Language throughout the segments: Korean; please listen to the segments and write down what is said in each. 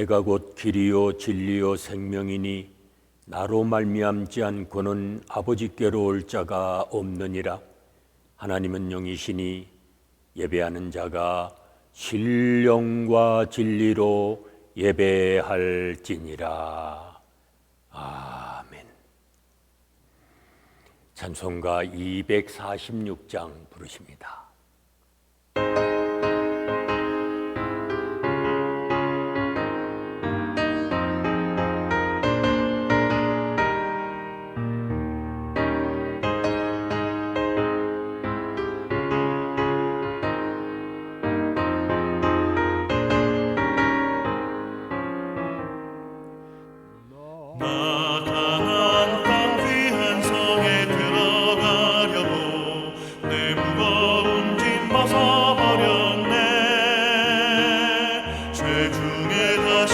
내가 곧 길이요 진리요 생명이니 나로 말미암지 않고는 아버지께로 올 자가 없느니라. 하나님은 영이시니 예배하는 자가 신령과 진리로 예배할지니라. 아멘. 찬송가 246장 부르십니다. sanget as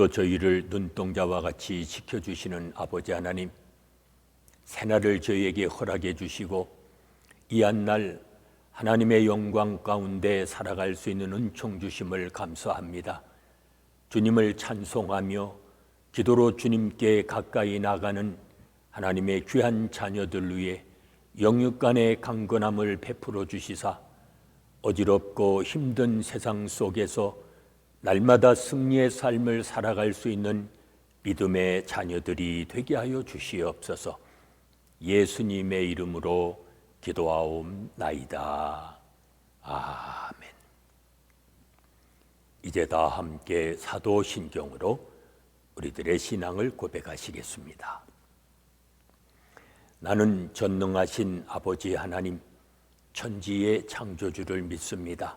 오늘도 저희를 눈동자와 같이 지켜주시는 아버지 하나님, 새날을 저희에게 허락해 주시고 이 한날 하나님의 영광 가운데 살아갈 수 있는 은총 주심을 감사합니다. 주님을 찬송하며 기도로 주님께 가까이 나가는 하나님의 귀한 자녀들 위해 영육간의 강건함을 베풀어 주시사 어지럽고 힘든 세상 속에서 날마다 승리의 삶을 살아갈 수 있는 믿음의 자녀들이 되게 하여 주시옵소서. 예수님의 이름으로 기도하옵나이다. 아멘. 이제 다 함께 사도신경으로 우리들의 신앙을 고백하시겠습니다. 나는 전능하신 아버지 하나님, 천지의 창조주를 믿습니다.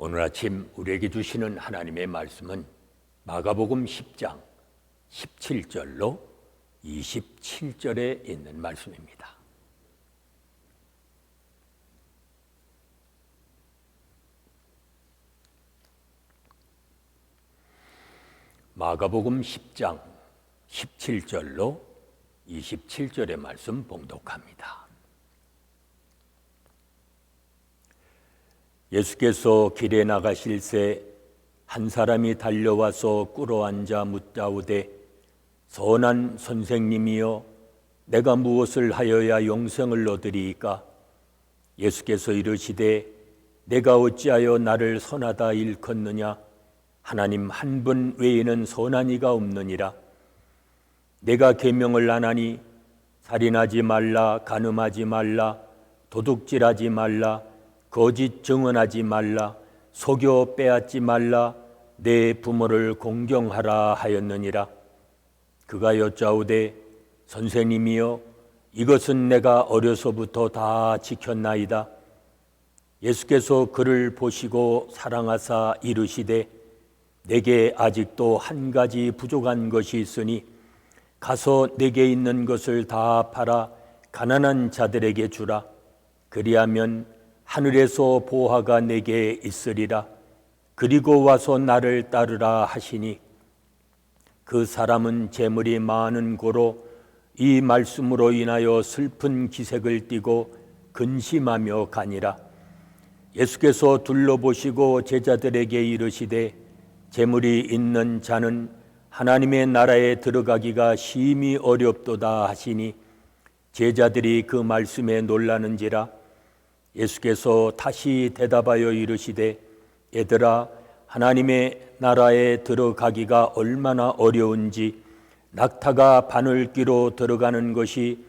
오늘 아침 우리에게 주시는 하나님의 말씀은 마가복음 10장 17절로 27절에 있는 말씀입니다. 마가복음 10장 17절로 27절의 말씀 봉독합니다. 예수께서 길에 나가실새 한 사람이 달려와서 꿇어앉아 묻다오되 선한 선생님이여 내가 무엇을 하여야 영생을 얻으리이까? 예수께서 이르시되 내가 어찌하여 나를 선하다 일컫느냐? 하나님 한 분 외에는 선한 이가 없느니라. 내가 계명을 안 하니 살인하지 말라 간음하지 말라 도둑질하지 말라 거짓 증언하지 말라 속여 빼앗지 말라 내 부모를 공경하라 하였느니라. 그가 여짜오되 선생님이여 이것은 내가 어려서부터 다 지켰나이다. 예수께서 그를 보시고 사랑하사 이르시되 내게 아직도 한 가지 부족한 것이 있으니 가서 내게 있는 것을 다 팔아 가난한 자들에게 주라. 그리하면 하늘에서 보화가 내게 있으리라. 그리고 와서 나를 따르라 하시니 그 사람은 재물이 많은 고로 이 말씀으로 인하여 슬픈 기색을 띠고 근심하며 가니라. 예수께서 둘러보시고 제자들에게 이르시되 재물이 있는 자는 하나님의 나라에 들어가기가 심히 어렵도다 하시니 제자들이 그 말씀에 놀라는지라 예수께서 다시 대답하여 이르시되 얘들아 하나님의 나라에 들어가기가 얼마나 어려운지 낙타가 바늘기로 들어가는 것이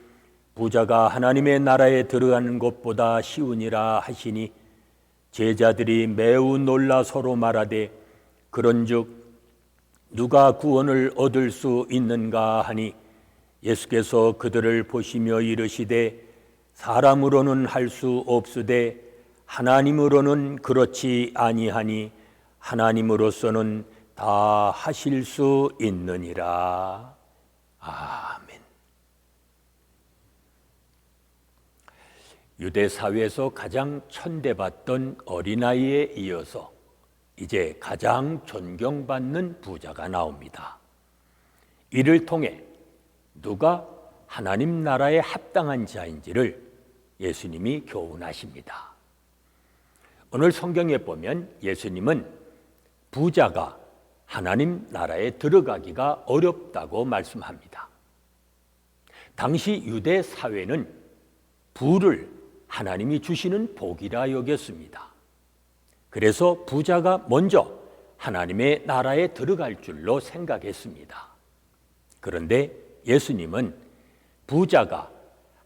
부자가 하나님의 나라에 들어가는 것보다 쉬우니라 하시니 제자들이 매우 놀라 서로 말하되 그런즉 누가 구원을 얻을 수 있는가 하니? 예수께서 그들을 보시며 이르시되 사람으로는 할 수 없으되 하나님으로는 그렇지 아니하니 하나님으로서는 다 하실 수 있느니라. 아멘. 유대 사회에서 가장 천대받던 어린아이에 이어서 이제 가장 존경받는 부자가 나옵니다. 이를 통해 누가 하나님 나라에 합당한 자인지를 예수님이 교훈하십니다. 오늘 성경에 보면 예수님은 부자가 하나님 나라에 들어가기가 어렵다고 말씀합니다. 당시 유대 사회는 부를 하나님이 주시는 복이라 여겼습니다. 그래서 부자가 먼저 하나님의 나라에 들어갈 줄로 생각했습니다. 그런데 예수님은 부자가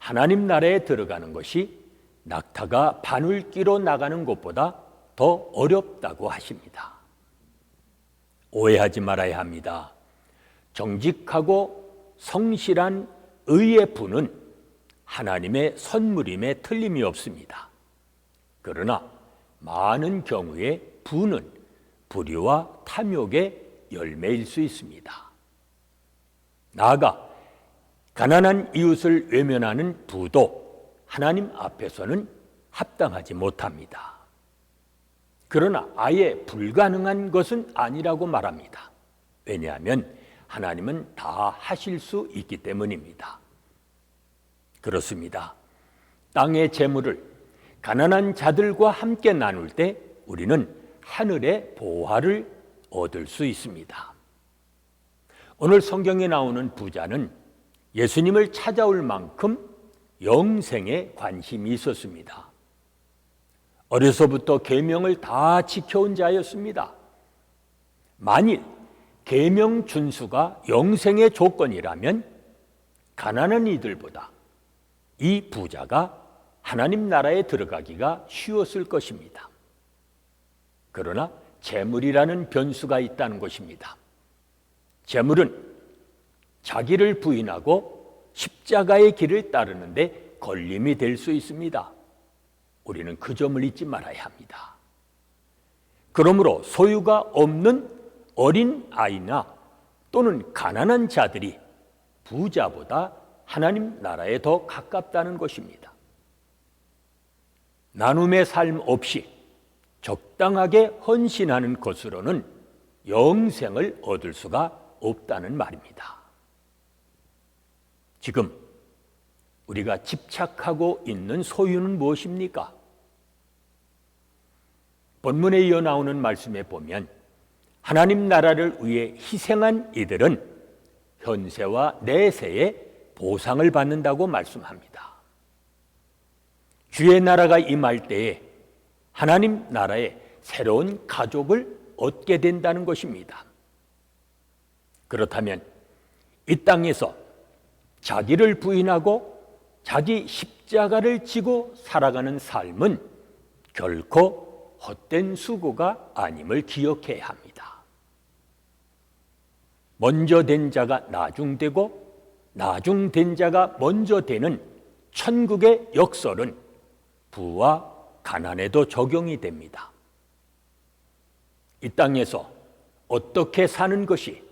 하나님 나라에 들어가는 것이 낙타가 바늘기로 나가는 것보다 더 어렵다고 하십니다. 오해하지 말아야 합니다. 정직하고 성실한 의의 부는 하나님의 선물임에 틀림이 없습니다. 그러나 많은 경우에 부는 불의와 탐욕의 열매일 수 있습니다. 나아가 가난한 이웃을 외면하는 부도 하나님 앞에서는 합당하지 못합니다. 그러나 아예 불가능한 것은 아니라고 말합니다. 왜냐하면 하나님은 다 하실 수 있기 때문입니다. 그렇습니다. 땅의 재물을 가난한 자들과 함께 나눌 때 우리는 하늘의 보화를 얻을 수 있습니다. 오늘 성경에 나오는 부자는 예수님을 찾아올 만큼 영생에 관심이 있었습니다. 어려서부터 계명을 다 지켜온 자였습니다. 만일 계명 준수가 영생의 조건이라면 가난한 이들보다 이 부자가 하나님 나라에 들어가기가 쉬웠을 것입니다. 그러나 재물이라는 변수가 있다는 것입니다. 재물은 자기를 부인하고 십자가의 길을 따르는데 걸림이 될 수 있습니다. 우리는 그 점을 잊지 말아야 합니다. 그러므로 소유가 없는 어린 아이나 또는 가난한 자들이 부자보다 하나님 나라에 더 가깝다는 것입니다. 나눔의 삶 없이 적당하게 헌신하는 것으로는 영생을 얻을 수가 없다는 말입니다. 지금 우리가 집착하고 있는 소유는 무엇입니까? 본문에 이어 나오는 말씀에 보면 하나님 나라를 위해 희생한 이들은 현세와 내세에 보상을 받는다고 말씀합니다. 주의 나라가 임할 때에 하나님 나라에 새로운 가족을 얻게 된다는 것입니다. 그렇다면 이 땅에서 자기를 부인하고 자기 십자가를 지고 살아가는 삶은 결코 헛된 수고가 아님을 기억해야 합니다. 먼저 된 자가 나중되고 나중된 자가 먼저 되는 천국의 역설은 부와 가난에도 적용이 됩니다. 이 땅에서 어떻게 사는 것이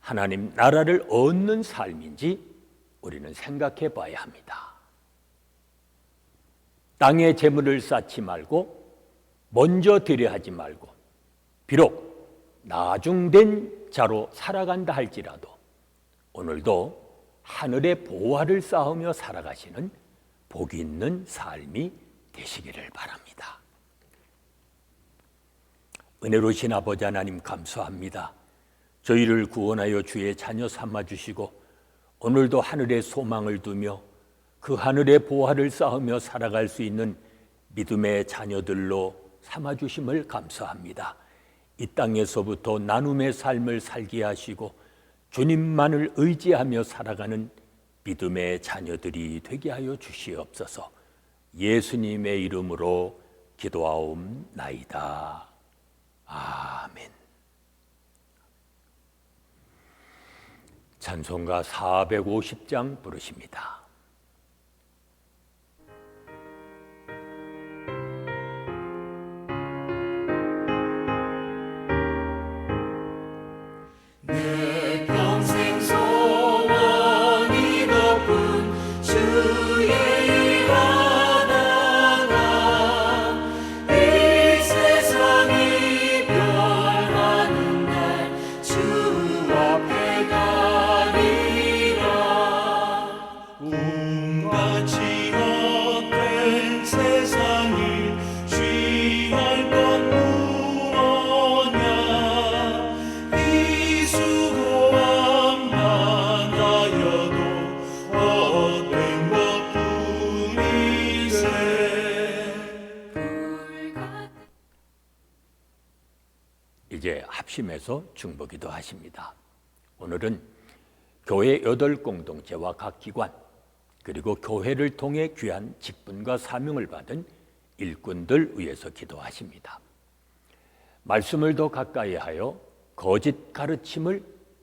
하나님 나라를 얻는 삶인지 우리는 생각해 봐야 합니다. 땅에 재물을 쌓지 말고 먼저 드려 하지 말고 비록 나중된 자로 살아간다 할지라도 오늘도 하늘의 보화를 쌓으며 살아가시는 복이 있는 삶이 되시기를 바랍니다. 은혜로신 아버지 하나님 감사합니다. 저희를 구원하여 주의 자녀 삼아 주시고 오늘도 하늘의 소망을 두며 그 하늘의 보화를 쌓으며 살아갈 수 있는 믿음의 자녀들로 삼아 주심을 감사합니다. 이 땅에서부터 나눔의 삶을 살게 하시고 주님만을 의지하며 살아가는 믿음의 자녀들이 되게 하여 주시옵소서. 예수님의 이름으로 기도하옵나이다. 아멘. 찬송가 450장 부르십니다. 합심해서 중보기도 하십니다. 오늘은 교회 여덟 공동체와 각 기관 그리고 교회를 통해 귀한 직분과 사명을 받은 일꾼들 위해서 기도하십니다. 말씀을 더 가까이 하여 거짓 가르침을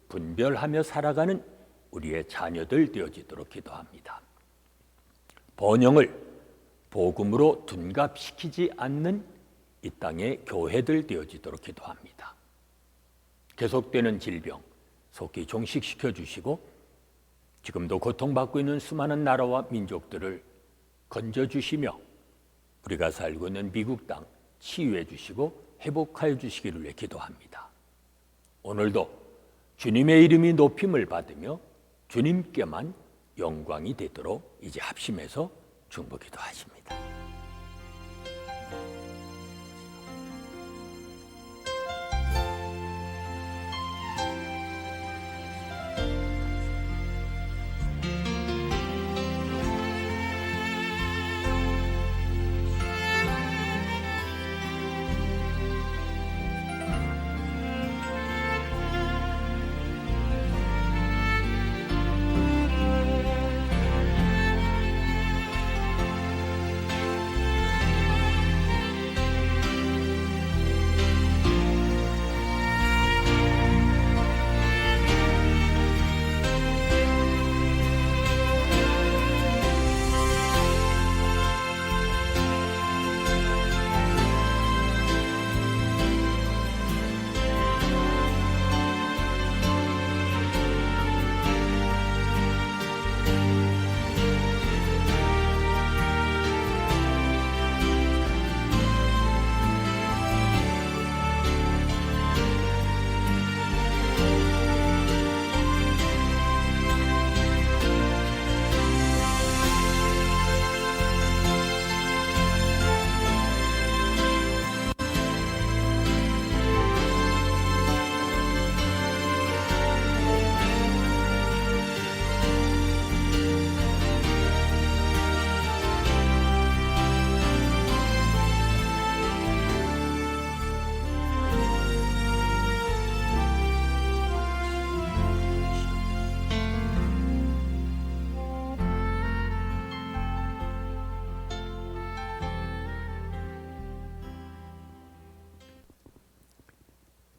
분별하며 살아가는 우리의 자녀들 되어지도록 기도합니다. 번영을 복음으로 둔갑시키지 않는 이 땅의 교회들 되어지도록 기도합니다. 계속되는 질병 속히 종식시켜 주시고 지금도 고통받고 있는 수많은 나라와 민족들을 건져 주시며 우리가 살고 있는 미국 땅 치유해 주시고 회복하여 주시기를 위해 기도합니다. 오늘도 주님의 이름이 높임을 받으며 주님께만 영광이 되도록 이제 합심해서 중보기도 하십니다.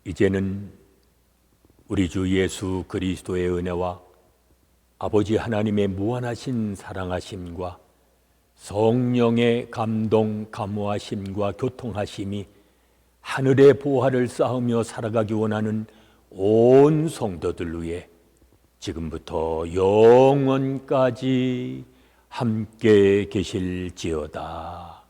이제는 우리 주 예수 그리스도의 은혜와 아버지 하나님의 무한하신 사랑하심과 성령의 감동, 감화심과 교통하심이 하늘의 보화를 쌓으며 살아가기 원하는 온 성도들 위해 지금부터 영원까지 함께 계실지어다.